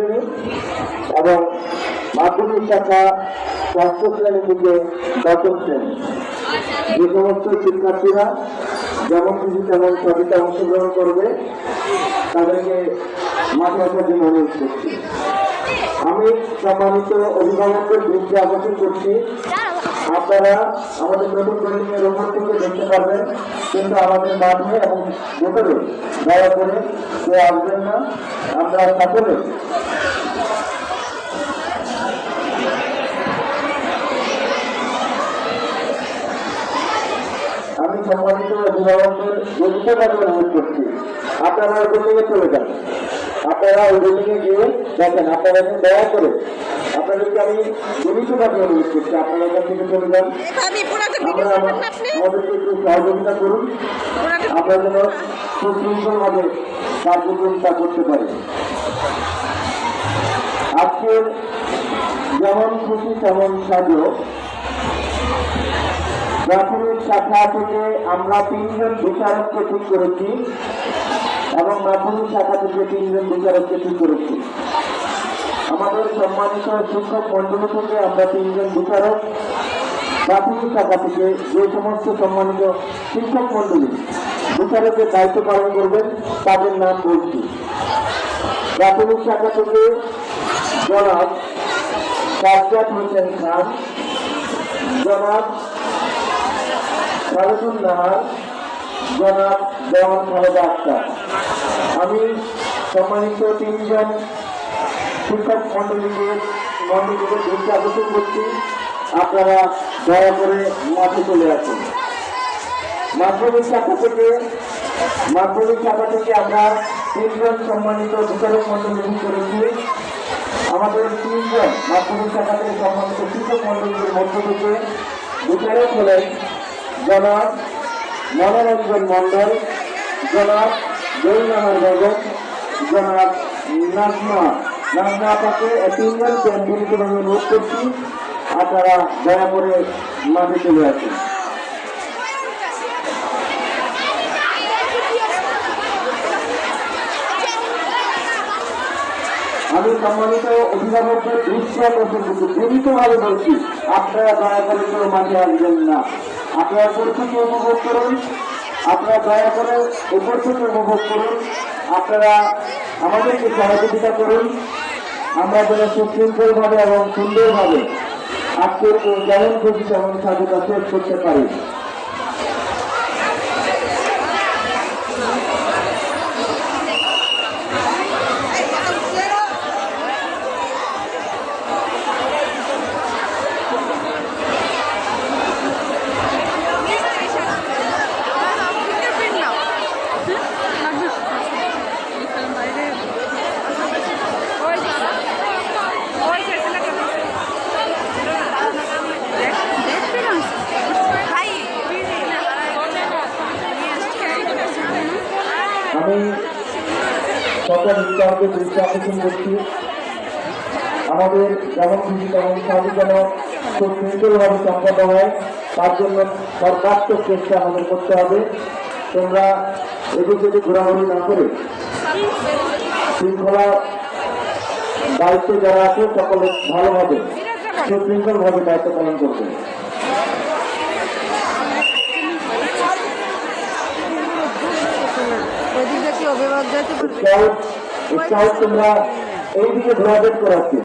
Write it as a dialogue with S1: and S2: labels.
S1: শ্রেণি এবং মাধ্যমিক শাখা ষষ্ঠ শ্রেণি থেকে দশম শ্রেণি। যে সমস্ত শিক্ষার্থীরা যেমন কিছু তেমন সবিতা অংশগ্রহণ করবে, তাদেরকে মাঠে আসার জন্য অনুরোধ করছি। আমি সম্মানিত অভিভাবকদের দৃষ্টি আকর্ষণ করছি। আপনারা আমাদের নতুন ওপর থেকে দেখতে পারবেন কিন্তু আমাদের মাঠে এবং ভেতরে দয়া করে কেউ আসবেন না, আমরা সকলে আমি সম্মানিত অভিভাবকদের অনুরোধ করছি। আপনারা ওই বিল্ডিংয়ে চলে যান। আপনারা ওই গিয়ে দেখেন, আপনারা দয়া করে আপনাদেরকে আমি গতিটাকে অনুরোধ করছি। আপনারা এখান থেকে চলে যান। আমাদেরকে একটু সহযোগিতা করুন। আমরা যেন সুশৃঙ্খলভাবে কার্যক্রমটা করতে পারি আজকে যেমন খুশি তেমন সাজো। প্রাথমিক শাখা থেকে আমরা তিনজন বিচারককে ঠিক করেছি এবং মাধ্যমিক শাখা থেকে তিনজন বিচারককে ঠিক করেছি। আমাদের সম্মানিত শিক্ষক মন্ডলী থেকে আমরা তিনজন বিচারক প্রাথমিক শাখা থেকে যে সমস্ত সম্মানিত শিক্ষক মন্ডলী বিচারকের দায়িত্ব পালন করবেন, তাদের নাম বলছি। প্রাথমিক শাখা থেকে জনাব সাজ্জাদ হোসেন খান, জনাব খালেদুল নাহার, জনাব দেওয়ান খালেদা আক্তার। আমি সম্মানিত তিনজন শিক্ষক মন্ডলীকে মন্ডলীকে দৃষ্টি আকর্ষণ করছি। আপনারা দয়া করে মাঠে চলে আসুন। মাধ্যমিক শাখা থেকে, মাধ্যমিক শাখা থেকে আমরা তিনজন সম্মানিত বিচারক মন্ডলী করেছি। আমাদের তিনজন মাধ্যমিক শাখা থেকে সম্মানিত শিক্ষক মন্ডলীর মধ্য থেকে বিচারক হলেন জনাব মনোরঞ্জন মণ্ডল, জনাব জয়নামার বেগম জনাব নাজমা নাজমা আপাকে তিনজন বিনীতভাবে অনুরোধ করছি, আপনারা দয়া করে মাঠে চলে আসুন। আমি সম্মানিত অভিভাবকদের দৃষ্টি আকর্ষণ করছি বিনীতভাবে বলছি, আপনারা দয়া করে কেউ মাঠে আসবেন না। আপনারা পরিস্থিতি উপভোগ করুন, আপনারা দয়া করে থেকে উপভোগ করুন, আপনারা আমাদেরকে সহযোগিতা করুন। আমরা যেন সুশৃঙ্খলভাবে এবং সুন্দরভাবে আজকের যেমন খুশি তেমন স্বাধীনতা শেষ করতে পারি
S2: ফিঙ্গারপ্রিন্ট নাও ওই যে ওই যে ছেলেটা দেখ দেখবি না ভাই
S1: আমি সকল বিদ্যার্থী দৃষ্টি আকর্ষণ করছি। আমাদের যেমন খুশি তেমন সাহায্য যেন খুব সুন্দরভাবে সম্পন্ন হয়, তার জন্য সর্বাত্মক চেষ্টা আমাদের করতে হবে। তোমরা এদিক সেদিক ঘোরাঘুরি না করে শৃঙ্খলা দায়িত্বে যারা আছে, সকলে ভালোভাবে সুশৃঙ্খলভাবে দায়িত্ব পালন করবে।
S2: কি অভিভাবক যাইতে পারবে।
S1: এইদিকে ঘোরাঘুরি করাচ্ছি